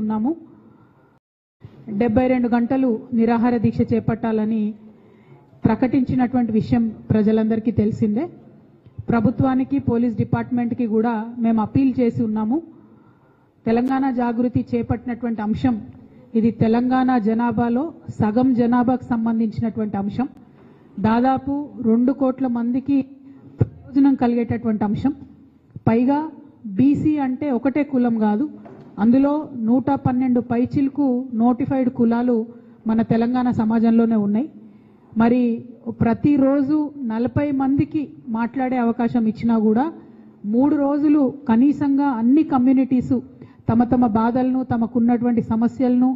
ఉన్నాము. డెబ్బై రెండు గంటలు నిరాహార దీక్ష చేపట్టాలని ప్రకటించినటువంటి విషయం ప్రజలందరికీ తెలిసిందే. ప్రభుత్వానికి పోలీస్ డిపార్ట్మెంట్కి కూడా మేము అప్పీల్ చేసి ఉన్నాము. తెలంగాణ జాగృతి చేపట్టినటువంటి అంశం ఇది తెలంగాణ జనాభాలో సగం జనాభాకు సంబంధించినటువంటి అంశం. దాదాపు రెండు కోట్ల మందికి ప్రయోజనం కలిగేటటువంటి అంశం. పైగా బీసీ అంటే ఒకటే కులం కాదు అందులో నూట పన్నెండు పైచిలకు నోటిఫైడ్ కులాలు మన తెలంగాణ సమాజంలోనే ఉన్నాయి. మరి ప్రతిరోజు నలభై మందికి మాట్లాడే అవకాశం ఇచ్చినా కూడా మూడు రోజులు కనీసంగా అన్ని కమ్యూనిటీసు తమ తమ బాధలను తమకున్నటువంటి సమస్యలను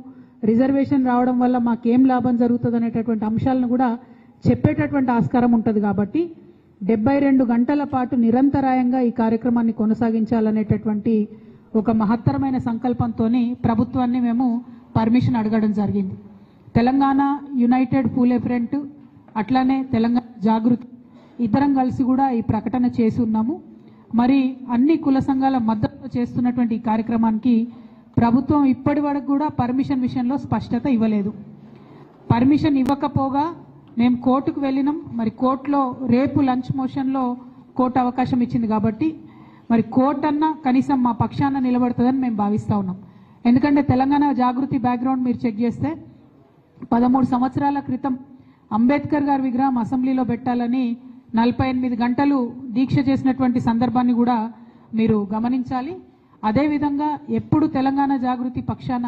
రిజర్వేషన్ రావడం వల్ల మాకేం లాభం జరుగుతుంది అనేటటువంటి అంశాలను కూడా చెప్పేటటువంటి ఆస్కారం ఉంటుంది కాబట్టి డెబ్బై రెండు గంటల పాటు నిరంతరాయంగా ఈ కార్యక్రమాన్ని కొనసాగించాలనేటటువంటి ఒక మహత్తరమైన సంకల్పంతో ప్రభుత్వాన్ని మేము పర్మిషన్ అడగడం జరిగింది. తెలంగాణ యునైటెడ్ పూలే ఫ్రంట్ అట్లానే తెలంగాణ జాగృతి ఇద్దరం కలిసి కూడా ఈ ప్రకటన చేసి ఉన్నాము మరి అన్ని కుల సంఘాల మద్దతు చేస్తున్నటువంటి ఈ కార్యక్రమానికి ప్రభుత్వం ఇప్పటి వరకు కూడా పర్మిషన్ విషయంలో స్పష్టత ఇవ్వలేదు. పర్మిషన్ ఇవ్వకపోగా మేము కోర్టుకు వెళ్ళినాం. మరి కోర్టులో రేపు లంచ్ మోషన్లో కోర్టు అవకాశం ఇచ్చింది కాబట్టి మరి కోర్టు అన్నా కనీసం మా పక్షాన నిలబడుతుందని మేము భావిస్తా ఉన్నాం. ఎందుకంటే తెలంగాణ జాగృతి బ్యాక్గ్రౌండ్ మీరు చెక్ చేస్తే పదమూడు సంవత్సరాల క్రితం అంబేద్కర్ గారి విగ్రహం అసెంబ్లీలో పెట్టాలని నలభై ఎనిమిది గంటలు దీక్ష చేసినటువంటి సందర్భాన్ని కూడా మీరు గమనించాలి. అదేవిధంగా ఎప్పుడు తెలంగాణ జాగృతి పక్షాన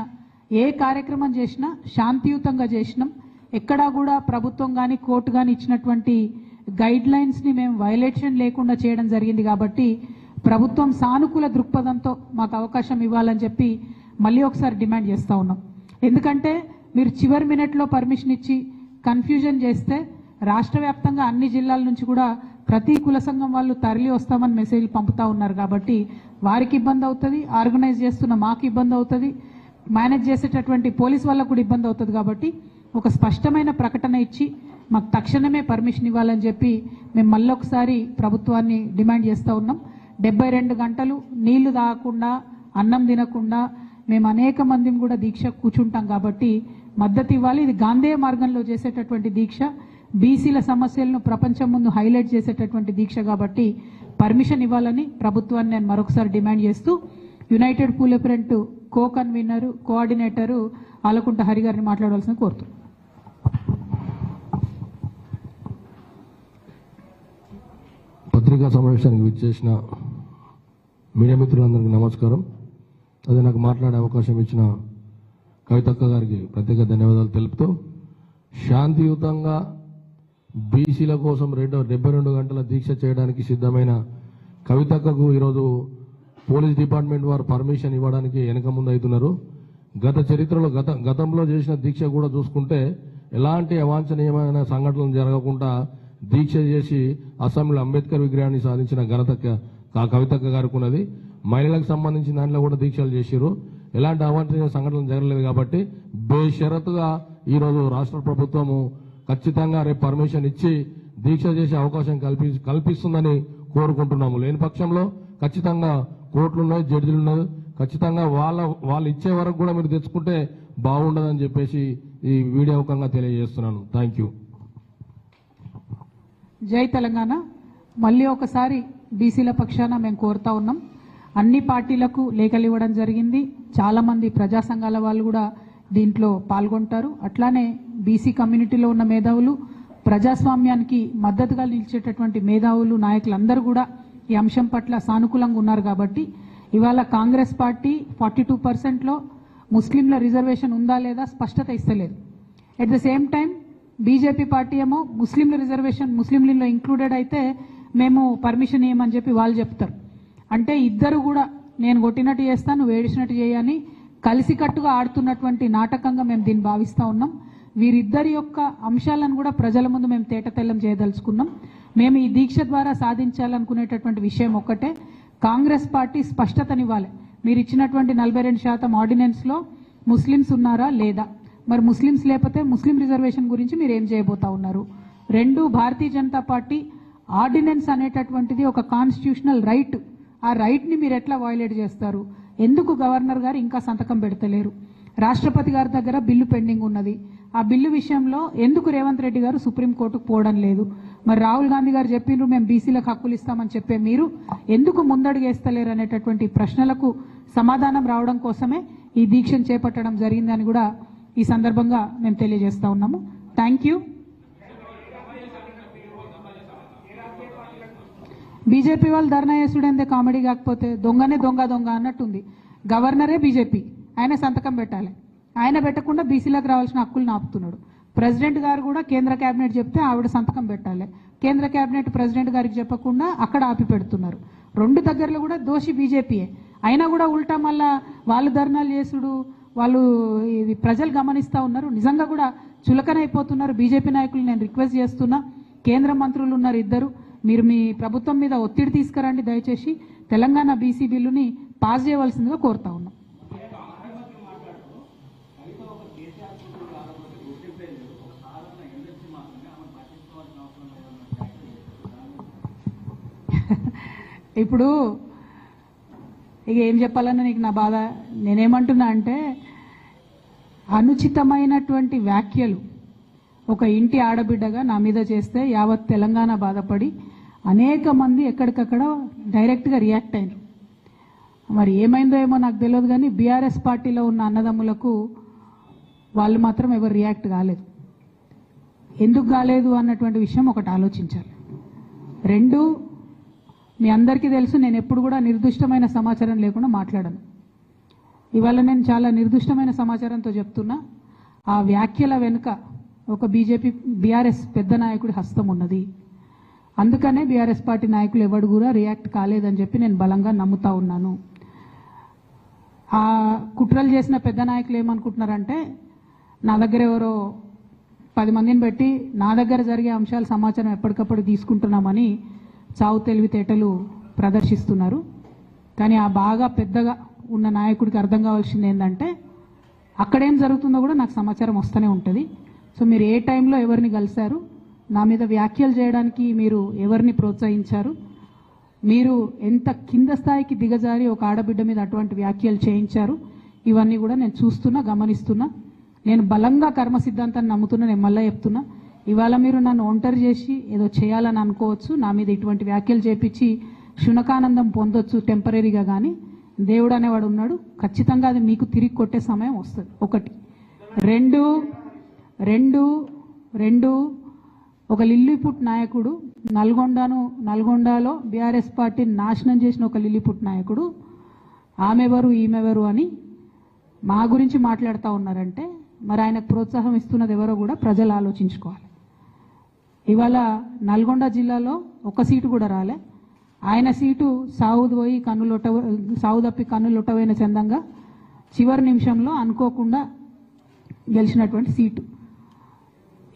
ఏ కార్యక్రమం చేసినా శాంతియుతంగా చేసినాం. ఎక్కడా కూడా ప్రభుత్వం కానీ కోర్టు కానీ ఇచ్చినటువంటి గైడ్ లైన్స్ని మేము వైలేషన్ లేకుండా చేయడం జరిగింది కాబట్టి ప్రభుత్వం సానుకూల దృక్పథంతో మాకు అవకాశం ఇవ్వాలని చెప్పి మళ్ళీ ఒకసారి డిమాండ్ చేస్తూ ఉన్నాం. ఎందుకంటే మీరు చివరి మినిట్లో పర్మిషన్ ఇచ్చి కన్ఫ్యూజన్ చేస్తే రాష్ట్ర వ్యాప్తంగా అన్ని జిల్లాల నుంచి కూడా ప్రతి కుల సంఘం వాళ్ళు తరలి వస్తామని మెసేజ్లు పంపుతా ఉన్నారు కాబట్టి వారికి ఇబ్బంది అవుతుంది ఆర్గనైజ్ చేస్తున్న మాకు ఇబ్బంది అవుతుంది మేనేజ్ చేసేటటువంటి పోలీస్ వాళ్ళకు కూడా ఇబ్బంది అవుతుంది కాబట్టి ఒక స్పష్టమైన ప్రకటన ఇచ్చి మాకు తక్షణమే పర్మిషన్ ఇవ్వాలని చెప్పి మేము మళ్ళొకసారి ప్రభుత్వాన్ని డిమాండ్ చేస్తూ ఉన్నాం. డెబ్బై రెండు గంటలు నీళ్ళు తాగకుండా అన్నం తినకుండా మేము అనేక మందిని కూడా దీక్ష కూర్చుంటాం కాబట్టి మద్దతు ఇవ్వాలి. ఇది గాంధేయ మార్గంలో చేసేటటువంటి దీక్ష. బీసీల సమస్యలను ప్రపంచం ముందు హైలైట్ చేసేటటువంటి దీక్ష కాబట్టి పర్మిషన్ ఇవ్వాలని ప్రభుత్వాన్ని నేను మరొకసారి డిమాండ్ చేస్తూ united Phule co convener coordinator Alakunta Hari గారిని మాట్లాడవలసిన కోరుతున్నాను. పత్రికా సమావేశానికి విచ్చేసిన మీడియా మిత్రులందరికీ నమస్కారం. అదే నాకు మాట్లాడే అవకాశం ఇచ్చిన కవితక్క గారికి ప్రత్యేక ధన్యవాదాలు తెలుపుతూ శాంతియుతంగా బీసీల కోసం రెండు డెబ్బై రెండు గంటల దీక్ష చేయడానికి సిద్ధమైన కవితక్కకు ఈరోజు పోలీస్ డిపార్ట్మెంట్ వారు పర్మిషన్ ఇవ్వడానికి వెనక ముందు అవుతున్నారు. గత చరిత్రలో గత గతంలో చేసిన దీక్ష కూడా చూసుకుంటే ఎలాంటి అవాంఛనీయమైన సంఘటనలు జరగకుండా దీక్ష చేసి అసెంబ్లీ అంబేద్కర్ విగ్రహాన్ని సాధించిన ఘనత కవితక్క గారికి ఉన్నది. మహిళలకు సంబంధించిన దాంట్లో కూడా దీక్షలు చేసిరు ఎలాంటి అవాంఛనీయ సంఘటనలు జరగలేదు కాబట్టి బేషరతుగా ఈరోజు రాష్ట్ర ప్రభుత్వము ఖచ్చితంగా రేపు పర్మిషన్ ఇచ్చి దీక్ష చేసే అవకాశం కల్పి కల్పిస్తుందని కోరుకుంటున్నాము. లేని పక్షంలో ఖచ్చితంగా కోర్టులు ఉన్నాయి జడ్జిలు ఉన్నాయి. ఖచ్చితంగా వాళ్ళ వాళ్ళు ఇచ్చే వరకు కూడా మీరు తెచ్చుకుంటే బాగుండదని చెప్పేసి ఈ వీడియో ముఖంగా తెలియజేస్తున్నాను. Thank you. జై తెలంగాణ. మళ్ళీ ఒకసారి బీసీల పక్షాన మేము కోరుతా ఉన్నాం. అన్ని పార్టీలకు లేఖలు ఇవ్వడం జరిగింది. చాలామంది ప్రజా సంఘాల వాళ్ళు కూడా దీంట్లో పాల్గొంటారు. అట్లానే బీసీ కమ్యూనిటీలో ఉన్న మేధావులు ప్రజాస్వామ్యానికి మద్దతుగా నిలిచేటటువంటి మేధావులు నాయకులందరూ కూడా ఈ అంశం పట్ల సానుకూలంగా ఉన్నారు కాబట్టి ఇవాళ కాంగ్రెస్ పార్టీ ఫార్టీ టూ పర్సెంట్లో ముస్లింల రిజర్వేషన్ ఉందా లేదా స్పష్టత ఇస్తలేదు. At the same time BJP party ఏమో ముస్లింల రిజర్వేషన్ ముస్లింలలో ఇంక్లూడెడ్ అయితే మేము పర్మిషన్ ఇవ్వమని చెప్పి వాళ్ళు చెప్తారు. అంటే ఇద్దరు కూడా నేను కొట్టినట్టు చేస్తాను నువ్వు ఏడిచినట్టు చేయని కలిసికట్టుగా ఆడుతున్నటువంటి నాటకంగా మేము దీన్ని భావిస్తూ ఉన్నాం. వీరిద్దరి యొక్క అంశాలను కూడా ప్రజల ముందు మేము తేటతెల్లం చేయదలుచుకున్నాం. మేము ఈ దీక్ష ద్వారా సాధించాలనుకునేటటువంటి విషయం ఒక్కటే. కాంగ్రెస్ పార్టీ స్పష్టతనివ్వాలి. మీరు ఇచ్చినటువంటి నలభై రెండు శాతం ఆర్డినెన్స్లో ముస్లిమ్స్ ఉన్నారా లేదా? మరి ముస్లిమ్స్ లేకపోతే ముస్లిం రిజర్వేషన్ గురించి మీరు ఏం చేయబోతా ఉన్నారు? రెండు భారతీయ జనతా పార్టీ ఆర్డినెన్స్ అనేటటువంటిది ఒక కాన్స్టిట్యూషనల్ రైట్ ఆ రైట్ని మీరు ఎట్లా వయలేట్ చేస్తారు? ఎందుకు గవర్నర్ గారు ఇంకా సంతకం పెడతలేరు? రాష్ట్రపతి గారి దగ్గర బిల్లు పెండింగ్ ఉన్నది. ఆ బిల్లు విషయంలో ఎందుకు రేవంత్ రెడ్డి గారు సుప్రీంకోర్టుకు పోవడం లేదు? మరి రాహుల్ గాంధీ గారు చెప్పిండ్రు మేము బీసీలకు హక్కులు ఇస్తామని చెప్పే మీరు ఎందుకు ముందడుగు వేస్తలేరు అనేటటువంటి ప్రశ్నలకు సమాధానం రావడం కోసమే ఈ దీక్షను చేపట్టడం జరిగిందని కూడా ఈ సందర్భంగా మేము తెలియజేస్తా ఉన్నాము. థ్యాంక్ యూ బీజేపీ వాళ్ళు ధర్నా చేసుడేందే కామెడీ కాకపోతే దొంగనే దొంగ దొంగ అన్నట్టుంది. గవర్నరే బీజేపీ. ఆయన సంతకం పెట్టాలి. ఆయన పెట్టకుండా బీసీలకు రావాల్సిన హక్కులు ఆపుతున్నాడు ప్రెసిడెంట్ గారు కూడా కేంద్ర కేబినెట్ చెప్తే ఆవిడ సంతకం పెట్టాలి. కేంద్ర కేబినెట్ ప్రెసిడెంట్ గారికి చెప్పకుండా అక్కడ ఆపి పెడుతున్నారు. రెండు దగ్గరలో కూడా దోషి బీజేపీయే. అయినా కూడా ఉల్టా మళ్ళా వాళ్ళు ధర్నాలు చేసుడు వాళ్ళు ఇది ప్రజలు గమనిస్తూ ఉన్నారు. నిజంగా కూడా చులకనైపోతున్నారు. బీజేపీ నాయకులు నేను రిక్వెస్ట్ చేస్తున్నా. కేంద్ర మంత్రులు ఉన్నారు ఇద్దరు. మీరు మీ ప్రభుత్వం మీద ఒత్తిడి తీసుకురండి దయచేసి. తెలంగాణ బీసీ బిల్లుని పాస్ చేయవలసిందిగా కోరుతా ఉన్నాం. ఇప్పుడు ఇక ఏం చెప్పాలన్నా నీకు నా బాధ. నేనేమంటున్నా అంటే అనుచితమైనటువంటి వ్యాఖ్యలు ఒక ఇంటి ఆడబిడ్డగా నా మీద చేస్తే యావత్ తెలంగాణ బాధపడి అనేక మంది ఎక్కడికక్కడ డైరెక్ట్గా రియాక్ట్ అయినారు. మరి ఏమైందో ఏమో నాకు తెలియదు కానీ బీఆర్ఎస్ పార్టీలో ఉన్న అన్నదమ్ములకు వాళ్ళు మాత్రం ఎవరు రియాక్ట్ కాలేదు. ఎందుకు కాలేదు అన్నటువంటి విషయం ఒకటి ఆలోచించాలి. రెండు మీ అందరికీ తెలుసు నేను ఎప్పుడు కూడా నిర్దిష్టమైన సమాచారం లేకుండా మాట్లాడను. ఇవాళ నేను చాలా నిర్దిష్టమైన సమాచారంతో చెప్తున్నా ఆ వ్యాఖ్యల వెనుక ఒక బీజేపీ బీఆర్ఎస్ పెద్ద నాయకుడి హస్తం ఉన్నది. అందుకనే బీఆర్ఎస్ పార్టీ నాయకులు ఎవడు కూడా రియాక్ట్ కాలేదని చెప్పి నేను బలంగా నమ్ముతా ఉన్నాను. ఆ కుట్రలు చేసిన పెద్ద నాయకులు ఏమనుకుంటున్నారంటే నా దగ్గర ఎవరో పది మందిని పెట్టి నా దగ్గర జరిగే అంశాలు సమాచారం ఎప్పటికప్పుడు తీసుకుంటున్నామని చావు తెలివితేటలు ప్రదర్శిస్తున్నారు. కానీ ఆ బాగా పెద్దగా ఉన్న నాయకుడికి అర్థం కావాల్సింది ఏంటంటే అక్కడేం జరుగుతుందో కూడా నాకు సమాచారం వస్తూనే ఉంటుంది. సో మీరు ఏ టైంలో ఎవరిని కలిశారు నా మీద వ్యాఖ్యలు చేయడానికి మీరు ఎవరిని ప్రోత్సహించారు? మీరు ఎంత కింద స్థాయికి దిగజారి ఒక ఆడబిడ్డ మీద అటువంటి వ్యాఖ్యలు చేయించారు? ఇవన్నీ కూడా నేను చూస్తున్నా గమనిస్తున్నా. నేను బలంగా కర్మ సిద్ధాంతాన్ని నమ్ముతున్నా నేను మళ్ళీ చెప్తున్నా. ఇవాళ మీరు నన్ను ఒంటరి చేసి ఏదో చేయాలని అనుకోవచ్చు నా మీద ఇటువంటి వ్యాఖ్యలు చేపించి శునకానందం పొందొచ్చు టెంపరీగా కానీ దేవుడు అనేవాడు ఉన్నాడు ఖచ్చితంగా అది మీకు తిరిగి కొట్టే సమయం వస్తుంది. ఒకటి. రెండు రెండు రెండు ఒక లిల్లీపుట్ నాయకుడు నల్గొండను నల్గొండలో బీఆర్ఎస్ పార్టీని నాశనం చేసిన ఒక లిల్లీపుట్ నాయకుడు. ఆమెవరు ఈమెవరు అని మా గురించి మాట్లాడుతూ ఉన్నారంటే మరి ఆయనకు ప్రోత్సాహం ఇస్తున్నది ఎవరో కూడా ప్రజలు ఆలోచించుకోవాలి. ఇవాళ నల్గొండ జిల్లాలో ఒక సీటు కూడా రాలే. ఆయన సీటు సావుది పోయి కన్నులొట్ట సావుదప్పి కన్నులొట్టవైన చందంగా చివరి నిమిషంలో అనుకోకుండా గెలిచినటువంటి సీటు.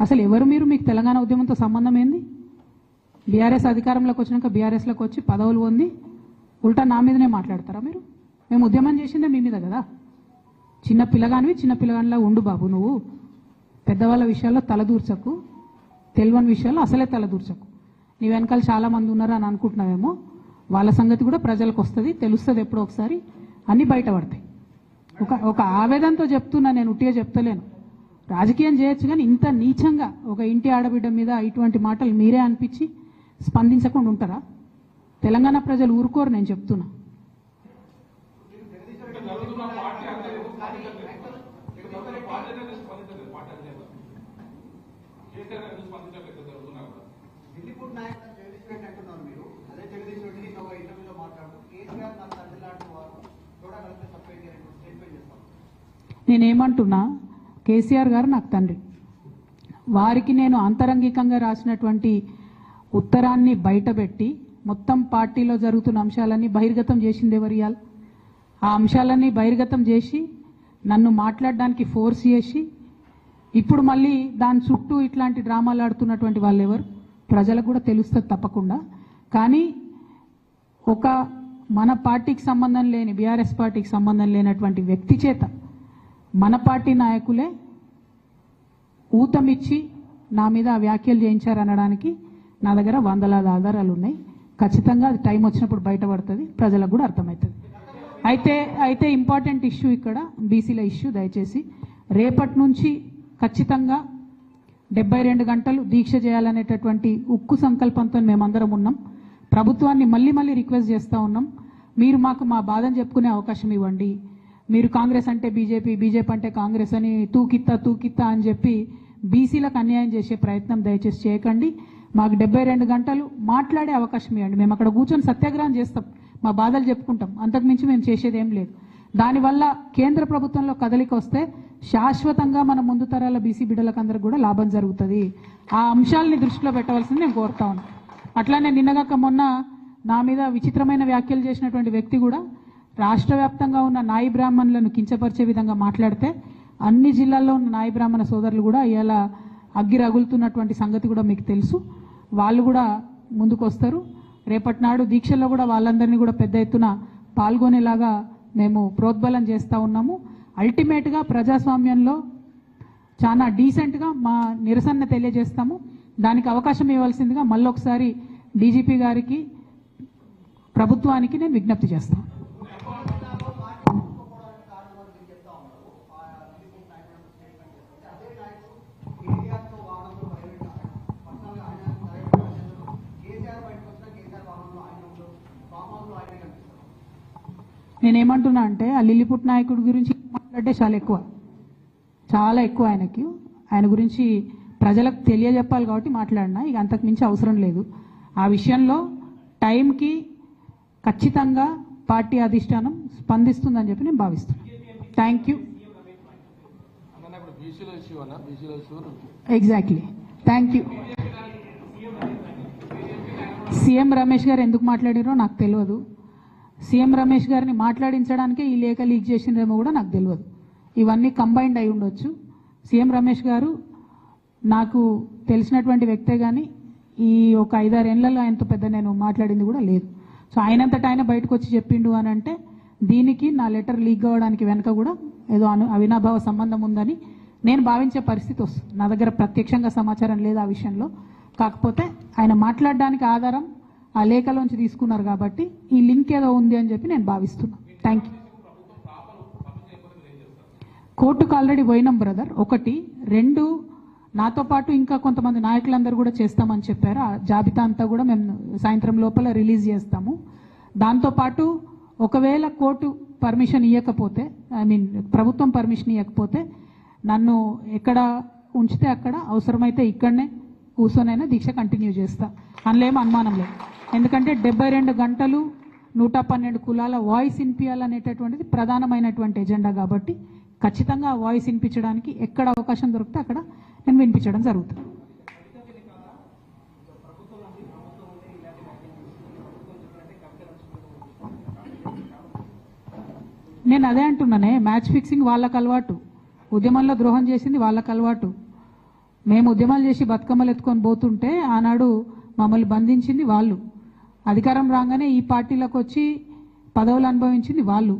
అసలు ఎవరు మీరు? మీకు తెలంగాణ ఉద్యమంతో సంబంధం ఏంది? బీఆర్ఎస్ అధికారంలోకి వచ్చినాక బీఆర్ఎస్లోకి వచ్చి పదవులు పొంది ఉల్టా నా మీదనే మాట్లాడతారా మీరు? మేము ఉద్యమం చేసిందే మీ మీద కదా? చిన్న పిల్లగానివి చిన్న పిల్లగానిలా ఉండు బాబు నువ్వు. పెద్దవాళ్ళ విషయాల్లో తలదూర్చకు తెలివని విషయాల్లో అసలే తలదూర్చకు నీ వెనకాల చాలామంది ఉన్నారు అని అనుకుంటున్నావేమో? వాళ్ళ సంగతి కూడా ప్రజలకు వస్తుంది తెలుస్తుంది ఎప్పుడో ఒకసారి. అన్నీ బయటపడతాయి. ఒక ఒక ఆవేదనతో చెప్తున్నా నేను ఉట్టిగా చెప్తలేను. రాజకీయం చేయొచ్చు కానీ ఇంత నీచంగా ఒక ఇంటి ఆడబిడ్డ మీద ఇటువంటి మాటలు మీరే అనిపించి స్పందించకుండా ఉంటారా? తెలంగాణ ప్రజలు ఊరుకోరు నేను చెప్తున్నా. నేనేమంటున్నా కేసీఆర్ గారు నాకు తండ్రి. వారికి నేను అంతరంగికంగా రాసినటువంటి ఉత్తరాన్ని బయటపెట్టి మొత్తం పార్టీలో జరుగుతున్న అంశాలన్నీ బహిర్గతం చేసింది ఎవరు ఆ అంశాలన్నీ బహిర్గతం చేసి నన్ను మాట్లాడడానికి ఫోర్స్ చేసి ఇప్పుడు మళ్ళీ దాని చుట్టూ ఇట్లాంటి డ్రామాలు ఆడుతున్నటువంటి వాళ్ళు ఎవరు? ప్రజలకు కూడా తెలుస్తుంది తప్పకుండా. కానీ ఒక మన పార్టీకి సంబంధం లేని బీఆర్ఎస్ పార్టీకి సంబంధం లేనటువంటి వ్యక్తి చేత మన పార్టీ నాయకులే ఊతమిచ్చి నా మీద వ్యాఖ్యలు చేయించారనడానికి నా దగ్గర వందలాది ఆధారాలు ఉన్నాయి. ఖచ్చితంగా అది టైం వచ్చినప్పుడు బయటపడుతుంది. ప్రజలకు కూడా అర్థమవుతుంది. అయితే అయితే ఇంపార్టెంట్ ఇష్యూ ఇక్కడ బీసీల ఇష్యూ దయచేసి రేపటి నుంచి ఖచ్చితంగా డెబ్బై రెండు గంటలు దీక్ష చేయాలనేటటువంటి ఉక్కు సంకల్పంతో మేమందరం ఉన్నాం. ప్రభుత్వాన్ని మళ్ళీ మళ్ళీ రిక్వెస్ట్ చేస్తూ ఉన్నాం. మీరు మాకు మా బాధను చెప్పుకునే అవకాశం ఇవ్వండి. మీరు కాంగ్రెస్ అంటే బీజేపీ బీజేపీ అంటే కాంగ్రెస్ అని తూకిత్తా తూకిత్తా అని చెప్పి బీసీలకు అన్యాయం చేసే ప్రయత్నం దయచేసి చేయకండి. మాకు డెబ్బై రెండు గంటలు మాట్లాడే అవకాశం ఇవ్వండి. మేము అక్కడ కూర్చొని సత్యాగ్రహం చేస్తాం. మా బాధలు చెప్పుకుంటాం. అంతకుమించి మేము చేసేది ఏం లేదు. దానివల్ల కేంద్ర ప్రభుత్వంలో కదలిక వస్తే శాశ్వతంగా మన ముందు తరాల బీసీ బిడ్డలకు అందరికి కూడా లాభం జరుగుతుంది. ఆ అంశాలని దృష్టిలో పెట్టవలసింది నేను కోరుతా ఉన్నాను అట్లానే నిన్నగాక మొన్న నా మీద విచిత్రమైన వ్యాఖ్యలు చేసినటువంటి వ్యక్తి కూడా రాష్ట్ర వ్యాప్తంగా ఉన్న నాయి బ్రాహ్మణులను కించపరిచే విధంగా మాట్లాడితే అన్ని జిల్లాల్లో ఉన్న నాయి బ్రాహ్మణ సోదరులు కూడా ఇలా అగ్గి రగులుతున్నటువంటి సంగతి కూడా మీకు తెలుసు. వాళ్ళు కూడా ముందుకు వస్తారు రేపటి నాడు దీక్షల్లో కూడా వాళ్ళందరినీ కూడా పెద్ద ఎత్తున పాల్గొనేలాగా మేము ప్రోద్బలం చేస్తూ ఉన్నాము. అల్టిమేట్గా ప్రజాస్వామ్యంలో చాలా డీసెంట్గా మా నిరసన తెలియజేస్తాము. దానికి అవకాశం ఇవ్వాల్సిందిగా మళ్ళొకసారి డీజీపీ గారికి ప్రభుత్వానికి నేను విజ్ఞప్తి చేస్తాను కేసీఆర్తో వాహనంలో బయలుదేరారు పర్సనల్గా ఆయన డైరెక్ట్ కేసీఆర్ బయటకు వచ్చినా కేసీఆర్ వాహనంలో ఆయన ఉండదు ఫామ్ హౌస్లో ఆయనే కనిపిస్తారు నేనేమంటున్నా అంటే ఆ లిల్లిపుట్ నాయకుడి గురించి మాట్లాడితే చాలా ఎక్కువ. చాలా ఎక్కువ ఆయనకి. ఆయన గురించి ప్రజలకు తెలియజెప్పాలి కాబట్టి మాట్లాడినా. ఇక అంతకు మించి అవసరం లేదు. ఆ విషయంలో టైంకి ఖచ్చితంగా పార్టీ అధిష్టానం స్పందిస్తుందని చెప్పి నేను భావిస్తున్నాను. Thank you exactly thank you CM Ramesh garu ఎందుకు మాట్లాడారో నాకు తెలియదు. సీఎం రమేష్ గారిని మాట్లాడించడానికే ఈ లేఖ లీక్ చేసిందేమో కూడా నాకు తెలియదు ఇవన్నీ కంబైన్డ్ అయి ఉండొచ్చు. సీఎం రమేష్ గారు నాకు తెలిసినటువంటి వ్యక్తే కానీ ఈ ఒక ఐదారేళ్ళలో ఆయనతో పెద్ద నేను మాట్లాడింది కూడా లేదు. సో ఆయనంతట ఆయన బయటకు వచ్చి చెప్పిండు అని అంటే దీనికి నా లెటర్ లీక్ అవ్వడానికి వెనక కూడా ఏదో అను అవినాభావ సంబంధం ఉందని నేను భావించే పరిస్థితి వస్తుంది. నా దగ్గర ప్రత్యక్షంగా సమాచారం లేదు ఆ విషయంలో. కాకపోతే ఆయన మాట్లాడడానికి ఆధారం ఆ లేఖలోంచి తీసుకున్నారు కాబట్టి ఈ లింక్ ఏదో ఉంది అని చెప్పి నేను భావిస్తున్నాను థ్యాంక్ యూ కోర్టుకు ఆల్రెడీ పోయినాం బ్రదర్. ఒకటి రెండు నాతో పాటు ఇంకా కొంతమంది నాయకులందరూ కూడా చేస్తామని చెప్పారు. ఆ జాబితా అంతా కూడా మేము సాయంత్రం లోపల రిలీజ్ చేస్తాము. దాంతోపాటు ఒకవేళ కోర్టు పర్మిషన్ ఇవ్వకపోతే ఐ మీన్ ప్రభుత్వం పర్మిషన్ ఇవ్వకపోతే నన్ను ఎక్కడ ఉంచితే అక్కడ అవసరమైతే ఇక్కడనే కూర్చొనైనా దీక్ష కంటిన్యూ చేస్తా. అందులో ఏం అనుమానం లేదు. ఎందుకంటే డెబ్బై రెండు గంటలు నూట పన్నెండు కులాల వాయిస్ వినిపించాలనేటటువంటిది ప్రధానమైనటువంటి ఎజెండా కాబట్టి ఖచ్చితంగా వాయిస్ వినిపించడానికి ఎక్కడ అవకాశం దొరికితే అక్కడ నేను వినిపించడం జరుగుతుంది. నేను అదే అంటున్నానే మ్యాచ్ ఫిక్సింగ్ వాళ్ళకి అలవాటు. ఉద్యమంలో ద్రోహం చేసింది వాళ్ళకి అలవాటు. మేము ఉద్యమాలు చేసి బతుకమ్మలు ఎత్తుకొని పోతుంటే ఆనాడు మమ్మల్ని బంధించింది వాళ్ళు. అధికారం రాగానే ఈ పార్టీలకు వచ్చి పదవులు అనుభవించింది వాళ్ళు.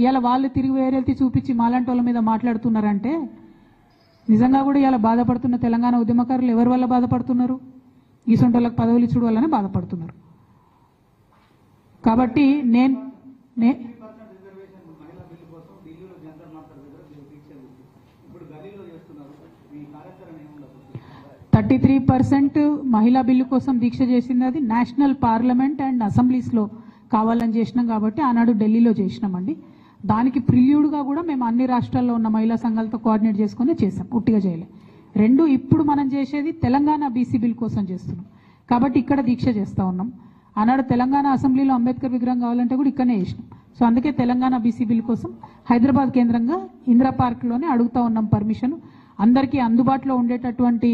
ఇవాళ వాళ్ళు తిరిగి వేరెళ్తి చూపించి మాలాంటి వాళ్ళ మీద మాట్లాడుతున్నారంటే నిజంగా కూడా ఇలా బాధపడుతున్న తెలంగాణ ఉద్యమకారులు ఎవరి వల్ల బాధపడుతున్నారు? ఈ పదవులు ఇచ్చుడు వల్లనే బాధపడుతున్నారు. కాబట్టి నేను నే పర్సెంట్ రిజర్వేషన్ మహిళా బిల్లు కోసం ఢిల్లీలో జంతర్ మంతర్ దగ్గర మీరు దీక్ష చేసి ఇప్పుడు గల్లీలో చేస్తున్నారు మీ కార్యాచరణ ఏముండదు థర్టీ త్రీ పర్సెంట్ మహిళా బిల్లు కోసం దీక్ష చేసింది అది నేషనల్ పార్లమెంట్ అండ్ అసెంబ్లీస్లో కావాలని చేసినాం కాబట్టి ఆనాడు ఢిల్లీలో చేసినామండి. దానికి ప్రిల్యూడ్గా కూడా మేము అన్ని రాష్ట్రాల్లో ఉన్న మహిళా సంఘాలతో కోఆర్డినేట్ చేసుకుని చేసాం ఉట్టిగా చేయలే. రెండు ఇప్పుడు మనం చేసేది తెలంగాణ బీసీ బిల్ కోసం చేస్తున్నాం. కాబట్టి ఇక్కడ దీక్ష చేస్తూ ఉన్నాం. ఆనాడు తెలంగాణ అసెంబ్లీలో అంబేద్కర్ విగ్రహం కావాలంటే కూడా ఇక్కడనే చేసినాం. సో అందుకే తెలంగాణ బీసీ బిల్ కోసం హైదరాబాద్ కేంద్రంగా ఇందిరా పార్క్లోనే అడుగుతా ఉన్నాం పర్మిషన్. అందరికీ అందుబాటులో ఉండేటటువంటి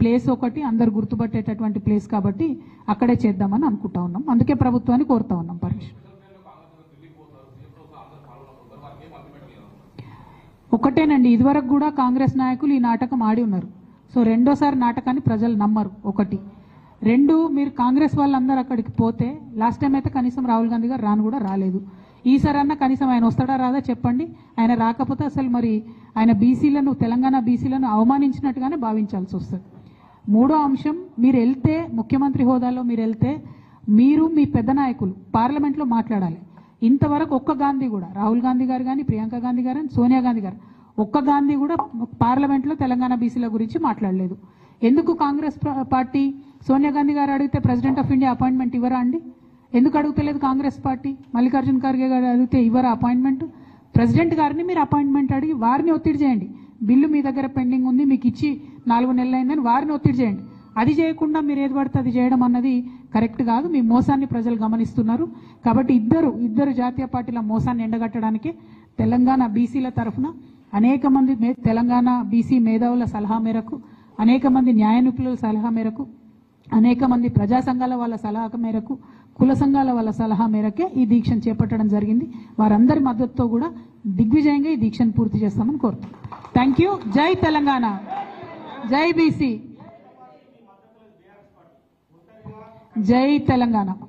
ప్లేస్ ఒకటి అందరు గుర్తుపట్టేటటువంటి ప్లేస్ కాబట్టి అక్కడే చేద్దామని అనుకుంటా ఉన్నాం. అందుకే ప్రభుత్వాన్ని కోరుతా ఉన్నాం పర్మిషన్ ఒకటేనండి ఇదివరకు కూడా కాంగ్రెస్ నాయకులు ఈ నాటకం ఆడి ఉన్నారు. సో రెండోసారి నాటకాన్ని ప్రజలు నమ్మరు ఒకటి. రెండు మీరు కాంగ్రెస్ వాళ్ళందరూ అక్కడికి పోతే లాస్ట్ టైం అయితే కనీసం రాహుల్ గాంధీ గారు రాను కూడా రాలేదు. ఈసారి అన్న కనీసం ఆయన వస్తాడా రాదా చెప్పండి. ఆయన రాకపోతే అసలు మరి ఆయన బీసీలను తెలంగాణ బీసీలను అవమానించినట్టుగానే భావించాల్సి వస్తుంది. మూడో అంశం మీరు వెళ్తే ముఖ్యమంత్రి హోదాలో మీరు వెళ్తే మీరు మీ పెద్ద నాయకులు పార్లమెంట్లో మాట్లాడాలి. ఇంతవరకు ఒక్క గాంధీ కూడా రాహుల్ గాంధీ గారు కానీ ప్రియాంక గాంధీ గారు కానీ సోనియా గాంధీ గారు ఒక్క గాంధీ కూడా పార్లమెంట్లో తెలంగాణ బీసీల గురించి మాట్లాడలేదు. ఎందుకు కాంగ్రెస్ పార్టీ? సోనియా గాంధీ గారు అడిగితే ప్రెసిడెంట్ ఆఫ్ ఇండియా అపాయింట్మెంట్ ఇవ్వరా అండి? ఎందుకు అడుగుతలేదు కాంగ్రెస్ పార్టీ? మల్లికార్జున ఖర్గే గారు అడిగితే ఇవ్వరా అపాయింట్మెంట్? ప్రెసిడెంట్ గారిని మీరు అపాయింట్మెంట్ అడిగి వారిని ఒత్తిడి చేయండి. బిల్లు మీ దగ్గర పెండింగ్ ఉంది మీకు ఇచ్చి నాలుగు నెలలు అయిందని వారిని ఒత్తిడి చేయండి. అది చేయకుండా మీరు ఏది పడితే అది చేయడం అన్నది కరెక్ట్ కాదు. మీ మోసాన్ని ప్రజలు గమనిస్తున్నారు. కాబట్టి ఇద్దరు ఇద్దరు జాతీయ పార్టీల మోసాన్ని ఎండగట్టడానికి తెలంగాణ బీసీల తరఫున అనేక మంది మే- తెలంగాణ బీసీ మేధావుల సలహా మేరకు అనేక మంది న్యాయ నిపుణుల సలహా మేరకు అనేక మంది ప్రజా సంఘాల వాళ్ళ సలహా మేరకు కుల సంఘాల వాళ్ళ సలహా మేరకే ఈ దీక్షను చేపట్టడం జరిగింది. వారందరి మద్దతుతో కూడా దిగ్విజయంగా ఈ దీక్షను పూర్తి చేస్తామని కోరుతున్నాం. థ్యాంక్ యూ జై తెలంగాణ. జై బీసీ. జై తెలంగాణ.